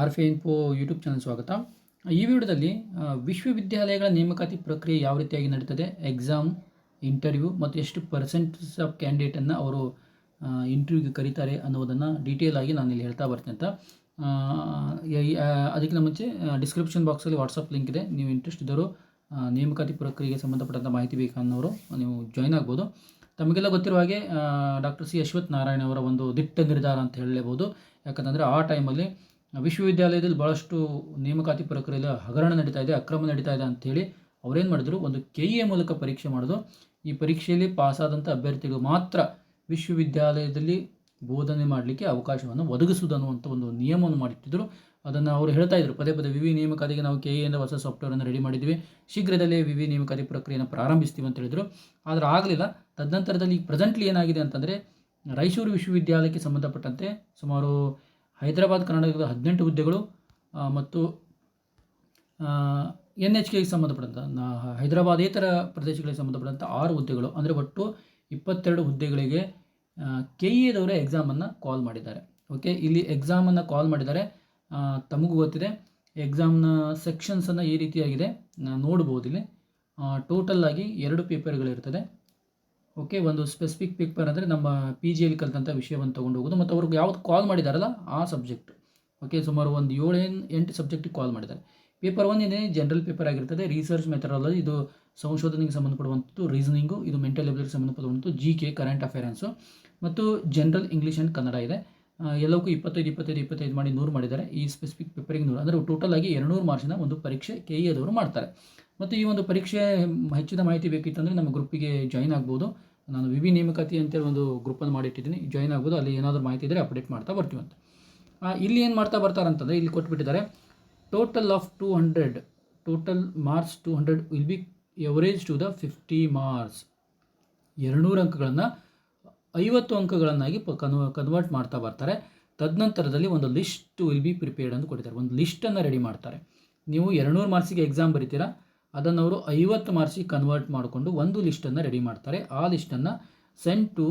R ಫಿ info YouTube channel ಸ್ವಾಗತ. ಈ ವಿಡಿಯೋದಲ್ಲಿ ವಿಶ್ವವಿದ್ಯಾಲಯಗಳ ನೇಮಕಾತಿ ಪ್ರಕ್ರಿಯೆ ಯಾವ ರೀತಿಯಾಗಿ ನಡೀತದೆ, ಎಕ್ಸಾಮ್, ಇಂಟರ್ವ್ಯೂ ಮತ್ತು ಎಷ್ಟು ಪರ್ಸೆಂಟೇಜ್ ಆಫ್ ಕ್ಯಾಂಡಿಡೇಟನ್ನು ಅವರು ಇಂಟರ್ವ್ಯೂಗೆ ಕರೀತಾರೆ ಅನ್ನೋದನ್ನು ಡೀಟೇಲ್ ಆಗಿ ನಾನು ಇಲ್ಲಿ ಹೇಳ್ತಾ ಬರ್ತೀನಿ ಅಂತ. ಅದಕ್ಕಿಂತ ಮುಂಚೆ ಡಿಸ್ಕ್ರಿಪ್ಷನ್ ಬಾಕ್ಸಲ್ಲಿ ವಾಟ್ಸಪ್ ಲಿಂಕ್ ಇದೆ. ನೀವು ಇಂಟ್ರೆಸ್ಟ್ ಇದ್ದವರು ನೇಮಕಾತಿ ಪ್ರಕ್ರಿಯೆಗೆ ಸಂಬಂಧಪಟ್ಟಂಥ ಮಾಹಿತಿ ಬೇಕನ್ನೋರು, ನೀವು ಜಾಯ್ನ್ ಆಗ್ಬೋದು. ತಮಗೆಲ್ಲ ಗೊತ್ತಿರುವ ಹಾಗೆ ಡಾಕ್ಟರ್ ಸಿ ಅಶ್ವಥ್ ನಾರಾಯಣ ಅವರ ಒಂದು ದಿಟ್ಟ ನಿರ್ಧಾರ ಅಂತ ಹೇಳಲೇಬೋದು ಯಾಕಂತಂದರೆ ಆ ಟೈಮಲ್ಲಿ ವಿಶ್ವವಿದ್ಯಾಲಯದಲ್ಲಿ ಭಾಳಷ್ಟು ನೇಮಕಾತಿ ಪ್ರಕ್ರಿಯೆಯಲ್ಲಿ ಹಗರಣ ನಡೀತಾ ಇದೆ, ಅಕ್ರಮ ನಡೀತಾ ಇದೆ ಅಂಥೇಳಿ ಅವರೇನು ಮಾಡಿದ್ರು? ಒಂದು ಕೆ ಎ ಮೂಲಕ ಪರೀಕ್ಷೆ ಮಾಡೋದು. ಈ ಪರೀಕ್ಷೆಯಲ್ಲಿ ಪಾಸಾದಂಥ ಅಭ್ಯರ್ಥಿಗಳು ಮಾತ್ರ ವಿಶ್ವವಿದ್ಯಾಲಯದಲ್ಲಿ ಬೋಧನೆ ಮಾಡಲಿಕ್ಕೆ ಅವಕಾಶವನ್ನು ಒದಗಿಸುವುದು ಅನ್ನುವಂಥ ಒಂದು ನಿಯಮವನ್ನು ಮಾಡಿಟ್ಟಿದ್ದರು ಅದನ್ನು ಅವರು ಹೇಳ್ತಾ ಇದ್ರು. ಪದೇ ಪದೇ ವಿವಿ ನೇಮಕಾತಿಗೆ ನಾವು ಕೆ ಎಂದ ಹೊಸ ಸಾಫ್ಟ್ವೇರನ್ನು ರೆಡಿ ಮಾಡಿದ್ವಿ. ಶೀಘ್ರದಲ್ಲೇ ವಿವಿ ನೇಮಕಾತಿ ಪ್ರಕ್ರಿಯೆಯನ್ನು ಪ್ರಾರಂಭಿಸ್ತೀವಿ ಅಂತ ಹೇಳಿದರು. ಆದರೆ ಆಗಲಿಲ್ಲ. ತದನಂತರದಲ್ಲಿ ಈಗ ಪ್ರೆಸೆಂಟ್ಲಿ ಏನಾಗಿದೆ ಅಂತಂದರೆ ರಾಯಚೂರು ವಿಶ್ವವಿದ್ಯಾಲಯಕ್ಕೆ ಸಂಬಂಧಪಟ್ಟಂತೆ ಸುಮಾರು ಹೈದರಾಬಾದ್, ಕರ್ನಾಟಕದ ಹದಿನೆಂಟು ಹುದ್ದೆಗಳು ಮತ್ತು ಎನ್ ಎಚ್ ಕೆಗೆ ಸಂಬಂಧಪಟ್ಟಂಥ ನಾ- ಹೈದರಾಬಾದೇತರ ಪ್ರದೇಶಗಳಿಗೆ ಸಂಬಂಧಪಟ್ಟಂಥ ಆರು ಹುದ್ದೆಗಳು, ಅಂದರೆ ಒಟ್ಟು ಇಪ್ಪತ್ತೆರಡು ಹುದ್ದೆಗಳಿಗೆ ಕೆ ಎದವರು ಎಕ್ಸಾಮನ್ನು ಕಾಲ್ ಮಾಡಿದ್ದಾರೆ. ಓಕೆ ಇಲ್ಲಿ ಎಕ್ಸಾಮನ್ನು ಕಾಲ್ ಮಾಡಿದ್ದಾರೆ. ತಮಗೂ ಗೊತ್ತಿದೆ ಎಕ್ಸಾಮ್ನ ಸೆಕ್ಷನ್ಸನ್ನು ಈ ರೀತಿಯಾಗಿದೆ. ನೋಡ್ಬೋದು ಇಲ್ಲಿ. ಟೋಟಲ್ ಆಗಿ ಎರಡು ಪೇಪರ್ಗಳಿರ್ತದೆ ಓಕೆ ಒಂದು ಸ್ಪೆಸಿಫಿಕ್ ಪೇಪರ್ ಅಂದರೆ ನಮ್ಮ ಪಿ ಜಿಯಲ್ಲಿ ಕಲಿತಂಥ ವಿಷಯವನ್ನು ತೊಗೊಂಡು ಹೋಗೋದು. ಮತ್ತು ಅವ್ರಿಗೆ ಯಾವ್ದು ಕಾಲ್ ಮಾಡಿದಾರಲ್ಲ, ಆ ಸಬ್ಜೆಕ್ಟ್ ಓಕೆ ಸುಮಾರು ಒಂದು ಏಳು ಏನ್- ಎಂಟು ಸಬ್ಜೆಕ್ಟಿಗೆ ಕಾಲ್ ಮಾಡಿದ್ದಾರೆ. ಪೇಪರ್ ಒನ್ ಇದೆ ಜನರಲ್ ಪೇಪರ್ ಆಗಿರ್ತದೆ ರಿಸರ್ಚ್ ಮೆಥಡಾಲಜಿ ಇದು ಸಂಶೋಧನೆಗೆ ಸಂಬಂಧಪಡುವಂಥದ್ದು ರೀಸನಿಂಗು ಇದು ಮೆಂಟಲ್ ಎಬಿಲಿಟಿ ಸಂಬಂಧಪಡುವಂಥದ್ದು ಜಿ ಕೆ ಕರೆಂಟ್ ಅಫೇರೆನ್ಸು ಮತ್ತು ಜನರಲ್ ಇಂಗ್ಲೀಷ್ ಆ್ಯಂಡ್ ಕನ್ನಡ ಇದೆ. ಎಲ್ಲಕ್ಕೂ ಇಪ್ಪತ್ತೈದು ಇಪ್ಪತ್ತೈದು ಇಪ್ಪತ್ತೈದು ಮಾಡಿ ನೂರು ಮಾಡಿದ್ದಾರೆ. ಈ ಸ್ಪೆಸಿಫಿಕ್ ಪೇಪರಿಗೆ ನೂರು. ಅಂದರೆ ಟೋಟಲ್ ಆಗಿ ಎರಡುನೂರು ಮಾರ್ಕ್ಸಿನ ಒಂದು ಪರೀಕ್ಷೆ ಕೆ ಇ ಅದವರು ಮಾಡ್ತಾರೆ. ಮತ್ತು ಈ ಒಂದು ಪರೀಕ್ಷೆ ಹೆಚ್ಚಿನ ಮಾಹಿತಿ ಬೇಕಿತ್ತಂದರೆ ನಮ್ಮ ಗ್ರೂಪಿಗೆ ಜಾಯಿನ್ ಆಗ್ಬೋದು. ನಾನು ವಿವಿ ನೇಮಕಾತಿ ಅಂತೇಳಿ ಒಂದು ಗ್ರೂಪನ್ನು ಮಾಡಿಟ್ಟಿದ್ದೀನಿ. ಜಾಯಿನ್ ಆಗ್ಬೋದು. ಅಲ್ಲಿ ಏನಾದರೂ ಮಾಹಿತಿ ಇದ್ದರೆ ಅಪ್ಡೇಟ್ ಮಾಡ್ತಾ ಬರ್ತೀವಿ ಅಂತ. ಇಲ್ಲಿ ಏನು ಮಾಡ್ತಾ ಬರ್ತಾರೆ ಅಂತಂದರೆ ಇಲ್ಲಿ ಕೊಟ್ಬಿಟ್ಟಿದ್ದಾರೆ. Total of two hundred total marks two hundred will be average to the fifty marks ಎರಡುನೂರು ಅಂಕಗಳನ್ನು, ಐವತ್ತು ಅಂಕಗಳನ್ನಾಗಿ ಕನ್ವ ಕನ್ವರ್ಟ್ ಮಾಡ್ತಾ ಬರ್ತಾರೆ. ತದನಂತರದಲ್ಲಿ ಒಂದು ಲಿಸ್ಟ್ ವಿಲ್ ಬಿ ಪ್ರಿಪೇರ್ಡ್ ಅಂತ ಕೊಟ್ಟಿದ್ದಾರೆ. ಒಂದು ಲಿಸ್ಟನ್ನು ರೆಡಿ ಮಾಡ್ತಾರೆ. ನೀವು ಎರಡುನೂರು ಮಾರ್ಕ್ಸಿಗೆ ಎಕ್ಸಾಮ್ ಬರೀತೀರಾ? ಅದನ್ನು ಅವರು ಐವತ್ತು ಮಾರ್ಕ್ಸಿಗೆ ಕನ್ವರ್ಟ್ ಮಾಡಿಕೊಂಡು ಒಂದು ಲಿಸ್ಟನ್ನು ರೆಡಿ ಮಾಡ್ತಾರೆ. ಆ ಲಿಸ್ಟನ್ನು send to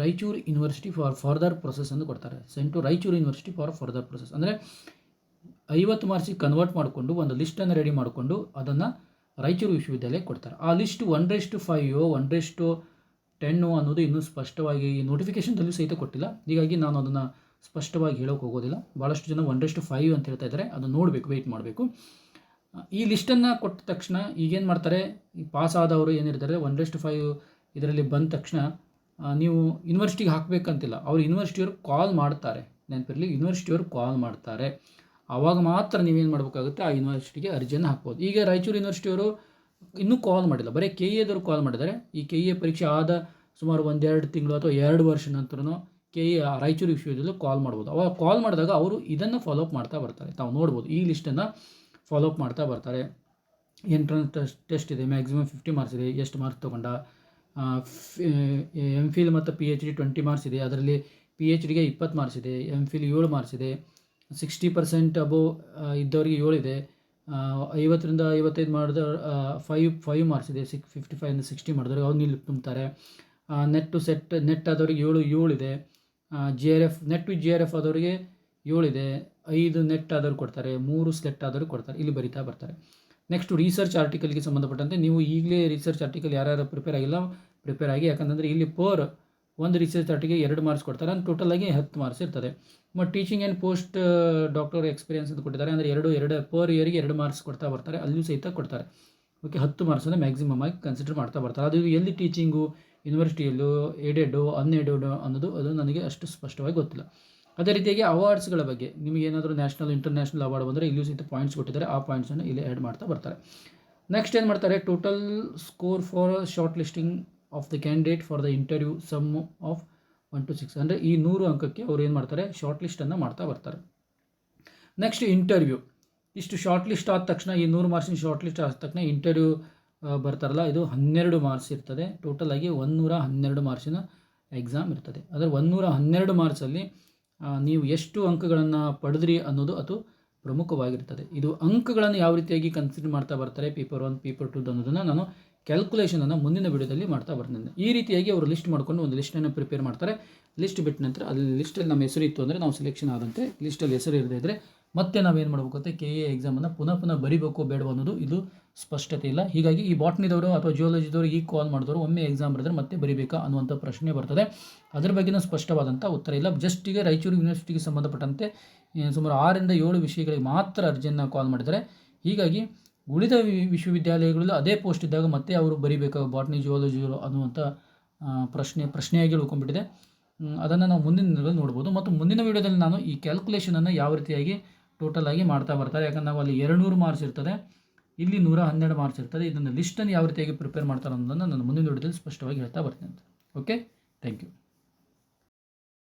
Raichur university for further process ಅಂತ ಕೊಡ್ತಾರೆ. Send to Raichur university for further process ಅಂದರೆ ಐವತ್ತು ಮಾರ್ಕ್ಸಿಗೆ ಕನ್ವರ್ಟ್ ಮಾಡಿಕೊಂಡು ಒಂದು ಲಿಸ್ಟನ್ನು ರೆಡಿ ಮಾಡಿಕೊಂಡು ಅದನ್ನು ರಾಯಚೂರು ವಿಶ್ವವಿದ್ಯಾಲಯಕ್ಕೆ ಕೊಡ್ತಾರೆ. ಆ list one rest five one rest ten ಅನ್ನೋದು ಇನ್ನೂ ಸ್ಪಷ್ಟವಾಗಿ ನೋಟಿಫಿಕೇಶನ್ದಲ್ಲೂ ಸಹಿತ ಕೊಟ್ಟಿಲ್ಲ. ಹೀಗಾಗಿ ನಾನು ಅದನ್ನು ಸ್ಪಷ್ಟವಾಗಿ ಹೇಳೋಕೆ ಹೋಗೋದಿಲ್ಲ. ಭಾಳಷ್ಟು ಜನ ಒನ್ ರೆಸ್ಟ್ ಫೈವ್ ಅಂತ ಹೇಳ್ತಾ ಇದ್ದಾರೆ. ಅದನ್ನು ನೋಡಬೇಕು ವೆಯ್ಟ್ ಮಾಡಬೇಕು. ಈ ಲಿಸ್ಟನ್ನು ಕೊಟ್ಟ ತಕ್ಷಣ ಈಗೇನು ಮಾಡ್ತಾರೆ? ಈ ಪಾಸ್ ಆದವರು ಏನಿರ್ತಾರೆ? ಒನ್ ರೆಸ್ಟ್ ಫೈವ್ ಇದರಲ್ಲಿ ಬಂದ ತಕ್ಷಣ ನೀವು ಯೂನಿವರ್ಸಿಟಿಗೆ ಹಾಕಬೇಕಂತಿಲ್ಲ. ಅವ್ರು ಯೂನಿವರ್ಸಿಟಿಯವರು ಕಾಲ್ ಮಾಡ್ತಾರೆ. ನೆನಪಿರಲಿ ಯೂನಿವರ್ಸಿಟಿಯವರು ಕಾಲ್ ಮಾಡ್ತಾರೆ. ಆವಾಗ ಮಾತ್ರ ನೀವೇನು ಮಾಡಬೇಕಾಗುತ್ತೆ? ಆ ಯೂನಿವರ್ಸಿಟಿಗೆ ಅರ್ಜಿಯನ್ನು ಹಾಕ್ಬೋದು. ಈಗ ರಾಯಚೂರು ಯೂನಿವರ್ಸಿಟಿಯವರು ಇನ್ನೂ ಕಾಲ್ ಮಾಡಿಲ್ಲ. ಬರೀ ಕೆ ಎದವರು ಕಾಲ್ ಮಾಡಿದ್ದಾರೆ. ಈ ಕೆ ಎ ಪರೀಕ್ಷೆ ಆದ ಸುಮಾರು ಒಂದೆರಡು ತಿಂಗಳು ಅಥವಾ ಎರಡು ವರ್ಷ ನಂತರನೂ ಕೆ ಎ ರಾಯಚೂರು ವಿಶ್ವವಿದ್ಯಾಲಯ ಕಾಲ್ ಮಾಡ್ಬೋದು. ಅವಾಗ ಕಾಲ್ ಮಾಡಿದಾಗ ಅವರು ಇದನ್ನು ಫಾಲೋಅಪ್ ಮಾಡ್ತಾ ಬರ್ತಾರೆ. ತಾವು ನೋಡ್ಬೋದು ಈ ಲಿಸ್ಟನ್ನು ಫಾಲೋಅಪ್ ಮಾಡ್ತಾ ಬರ್ತಾರೆ. ಎಂಟ್ರೆನ್ಸ್ ಟೆಸ್ಟ್ ಟೆಸ್ಟ್ ಇದೆ ಮ್ಯಾಕ್ಸಿಮಮ್ ಫಿಫ್ಟಿ ಮಾರ್ಕ್ಸ್ ಇದೆ, ಎಷ್ಟು ಮಾರ್ಕ್ಸ್ ತೊಗೊಂಡ. ಎಂ ಫಿಲ್ ಮತ್ತು P H D twenty marks ಇದೆ, ಅದರಲ್ಲಿ ಪಿ ಎಚ್ ಡಿಗೆ ಇಪ್ಪತ್ತು ಮಾರ್ಕ್ಸ್ ಇದೆ ಎಂ ಫಿಲ್ ಏಳು ಮಾರ್ಕ್ಸ್ ಇದೆ. ಸಿಕ್ಸ್ಟಿ ಪರ್ಸೆಂಟ್ ಅಬೋ ಇದ್ದವರಿಗೆ ಏಳಿದೆ ಐವತ್ತರಿಂದ ಐವತ್ತೈದು ಮಾಡಿದ ಫೈವ್ ಫೈವ್ ಮಾರ್ಕ್ಸ್ ಇದೆ ಸಿಕ್ ಫಿಫ್ಟಿ ಫೈವಿಂದ ಸಿಕ್ಸ್ಟಿ ಮಾಡಿದವ್ರಿಗೆ, ಅವ್ರು ನಿಲ್ಲಿ ತುಂಬ್ತಾರೆ. ನೆಟ್ ಟು ಸೆಟ್ ನೆಟ್ ಆದವ್ರಿಗೆ ಏಳು ಏಳು ಇದೆ. G R F net to G R F ಆದವರಿಗೆ ಏಳಿದೆ, ಐದು ನೆಟ್ ಆದರೂ ಕೊಡ್ತಾರೆ, ಮೂರು ಸ್ಲೆಟ್ ಆದರೂ ಕೊಡ್ತಾರೆ, ಇಲ್ಲಿ ಬರಿತಾ ಬರ್ತಾರೆ. ನೆಕ್ಸ್ಟ್ ರಿಸರ್ಚ್ ಆರ್ಟಿಕಲ್ಗೆ ಸಂಬಂಧಪಟ್ಟಂತೆ ನೀವು ಈಗಲೇ ರಿಸರ್ಚ್ ಆರ್ಟಿಕಲ್ ಯಾರ್ಯಾರು ಪ್ರಿಪೇರ್ ಆಗಿಲ್ಲ ಪ್ರಿಪೇರ್ ಆಗಿ, ಯಾಕಂತಂದರೆ ಇಲ್ಲಿ ಪೋರ್ ಒಂದು ರಿಸರ್ಚ್ ಆರ್ಟಿಕಲ್ ಎರಡು ಮಾರ್ಕ್ಸ್ ಕೊಡ್ತಾರೆ ಅಂದ್ರೆ ಟೋಟಲ್ ಆಗಿ ಹತ್ತು ಮಾರ್ಕ್ಸ್ ಇರ್ತದೆ. ಮತ್ತು teaching and post doctor experience ಅಂತ ಕೊಟ್ಟಿದ್ದಾರೆ, ಅಂದರೆ ಎರಡು ಎರಡು ಪರ್ ಇಯರ್ಗೆ ಎರಡು ಮಾರ್ಕ್ಸ್ ಕೊಡ್ತಾ ಬರ್ತಾರೆ ಅಲ್ಲಿಯೂ ಸಹಿತ ಕೊಡ್ತಾರೆ. ಓಕೆ ಹತ್ತು ಮಾರ್ಕ್ಸನ್ನು ಮ್ಯಾಕ್ಸಿಮಮ್ ಆಗಿ ಕನ್ಸಿಡರ್ ಮಾಡ್ತಾ ಬರ್ತಾರೆ. ಅದು ಎಲ್ಲಿ ಟೀಚಿಂಗು ಯೂನಿವರ್ಸಿಟಿಯಲ್ಲೂ ಏಡೆಡು ಅನ್ಎಡೆಡು ಅನ್ನೋದು, ಅದು ನನಗೆ ಅಷ್ಟು ಸ್ಪಷ್ಟವಾಗಿ ಗೊತ್ತಿಲ್ಲ. ಅದೇ ರೀತಿಯಾಗಿ ಅವಾರ್ಡ್ಸ್ಗಳ ಬಗ್ಗೆ ನಿಮಗೆ ಏನಾದರೂ ನ್ಯಾಷನಲ್ ಇಂಟರ್ನ್ಯಾಷನಲ್ ಅವಾರ್ಡ್ ಬಂದರೆ ಇಲ್ಲಿಯೂ ಸಹಿತ ಪಾಯಿಂಟ್ಸ್ ಕೊಟ್ಟಿದ್ದಾರೆ. ಆ ಪಾಯಿಂಟ್ಸನ್ನು ಇಲ್ಲಿ ಆ್ಯಡ್ ಮಾಡ್ತಾ ಬರ್ತಾರೆ. ನೆಕ್ಸ್ಟ್ ಏನು ಮಾಡ್ತಾರೆ? Total score for shortlisting of the candidate for the interview sum of one two six ಅಂದರೆ ಈ ನೂರು ಅಂಕಕ್ಕೆ ಅವ್ರು ಏನು ಮಾಡ್ತಾರೆ? ಶಾರ್ಟ್ ಲಿಸ್ಟನ್ನು ಮಾಡ್ತಾ ಬರ್ತಾರೆ. ನೆಕ್ಸ್ಟ್ ಇಂಟರ್ವ್ಯೂ ಇಷ್ಟು ಶಾರ್ಟ್ ಲಿಸ್ಟ್ ಆದ ತಕ್ಷಣ, ಈ ನೂರು ಮಾರ್ಕ್ಸಿನ ಶಾರ್ಟ್ ಲಿಸ್ಟ್ ಆದ ತಕ್ಷಣ ಇಂಟರ್ವ್ಯೂ ಬರ್ತಾರಲ್ಲ, ಇದು ಹನ್ನೆರಡು ಮಾರ್ಕ್ಸ್ ಇರ್ತದೆ. ಟೋಟಲ್ ಆಗಿ ನೂರ ಹನ್ನೆರಡು ಮಾರ್ಕ್ಸಿನ ಎಕ್ಸಾಮ್ ಇರ್ತದೆ. ಅದರ ನೂರ ಹನ್ನೆರಡು ಮಾರ್ಕ್ಸಲ್ಲಿ ನೀವು ಎಷ್ಟು ಅಂಕಗಳನ್ನು ಪಡೆದ್ರಿ ಅನ್ನೋದು ಅದು ಪ್ರಮುಖವಾಗಿರ್ತದೆ. ಇದು ಅಂಕಗಳನ್ನು ಯಾವ ರೀತಿಯಾಗಿ ಕನ್ಸಿಡರ್ ಮಾಡ್ತಾ ಬರ್ತಾರೆ ಪೇಪರ್ ಒನ್ ಪೇಪರ್ ಟು ಅನ್ನೋದನ್ನು ನಾನು ಕ್ಯಾಲ್ಕುಲೇಷನನ್ನು ಮುಂದಿನ ವಿಡಿಯೋದಲ್ಲಿ ಮಾಡ್ತಾ ಬರ್ತೀನಿ. ಈ ರೀತಿಯಾಗಿ ಅವರು ಲಿಸ್ಟ್ ಮಾಡಿಕೊಂಡು ಒಂದು ಲಿಸ್ಟನ್ನು ಪ್ರಿಪೇರ್ ಮಾಡ್ತಾರೆ. ಲಿಸ್ಟ್ ಬಿಟ್ಟ ನಂತರ ಅಲ್ಲಿ ಲಿಸ್ಟಲ್ಲಿ ನಮ್ಮ ಹೆಸರು ಇತ್ತು ಅಂದರೆ ನಾವು ಸೆಲೆಕ್ಷನ್ ಆದಂತೆ ಲಿಸ್ಟಲ್ಲಿ ಹೆಸರು ಇರದೇ ಇದ್ದರೆ ಮತ್ತೆ ನಾವೇನು ಅಂತ ಕೆ ಎ ಎಕ್ಸಾಮನ್ನು ಪುನಃ ಪುನಃ ಬರಿಬೇಕು ಬೇಡವೋ ಅನ್ನೋದು ಇದು ಸ್ಪಷ್ಟತೆ ಇಲ್ಲ. ಹೀಗಾಗಿ ಈ ಬಾಟ್ನಿದವರು ಅಥವಾ ಜಿಯೋಲಜಿದವರು ಈ ಕಾಲ್ ಮಾಡಿದವರು ಒಮ್ಮೆ ಎಕ್ಸಾಮ್ ಬರೆದ್ರೆ ಮತ್ತೆ ಬರೀಬೇಕಾ ಅನ್ನುವಂಥ ಪ್ರಶ್ನೆ ಬರ್ತದೆ. ಅದರ ಬಗ್ಗೆನೂ ಸ್ಪಷ್ಟವಾದಂಥ ಉತ್ತರ ಇಲ್ಲ. ಜಸ್ಟಿಗೆ ರಾಯಚೂರು ಯೂನಿವರ್ಸಿಟಿಗೆ ಸಂಬಂಧಪಟ್ಟಂತೆ ಸುಮಾರು ಆರರಿಂದ ಏಳು ವಿಷಯಗಳಿಗೆ ಮಾತ್ರ ಅರ್ಜಿಯನ್ನು ಕಾಲ್ ಮಾಡಿದ್ದಾರೆ. ಹೀಗಾಗಿ ಉಳಿದ ವಿಶ್ವವಿದ್ಯಾಲಯಗಳಲ್ಲಿ ಅದೇ ಪೋಸ್ಟ್ ಇದ್ದಾಗ ಮತ್ತೆ ಅವರು ಬರಿಬೇಕಾ ಬಾಟ್ನಿ ಜಿಯೋಲಜಿ ಅನ್ನುವಂಥ ಪ್ರಶ್ನೆ, ಪ್ರಶ್ನೆಯಾಗಿ ಉಳ್ಕೊಂಡ್ಬಿಟ್ಟಿದೆ. ಅದನ್ನು ನಾವು ಮುಂದಿನ ದಿನಗಳಲ್ಲಿ ನೋಡ್ಬೋದು. ಮತ್ತು ಮುಂದಿನ ವೀಡಿಯೋದಲ್ಲಿ ನಾನು ಈ ಕ್ಯಾಲ್ಕುಲೇಷನನ್ನು ಯಾವ ರೀತಿಯಾಗಿ ಟೋಟಲ್ ಆಗಿ ಮಾಡ್ತಾ ಬರ್ತಾರೆ. ಯಾಕಂದ್ರೆ ನಾವು ಅಲ್ಲಿ ಎರಡುನೂರು ಮಾರ್ಕ್ಸ್ ಇರ್ತದೆ. ಇಲ್ಲಿ ನೂರ ಹನ್ನೆರಡು ಮಾರ್ಕ್ಸ್ ಇರ್ತದೆ. ಇದನ್ನು ಲಿಸ್ಟನ್ನು ಯಾವ ರೀತಿಯಾಗಿ ಪ್ರಿಪೇರ್ ಮಾಡ್ತಾರೆ ಅನ್ನೋದನ್ನು ನಾನು ಮುಂದಿನ ವಿಡಿಯೋದಲ್ಲಿ ಸ್ಪಷ್ಟವಾಗಿ ಹೇಳ್ತಾ ಬರ್ತೀನಿ ಓಕೆ ಥ್ಯಾಂಕ್ ಯು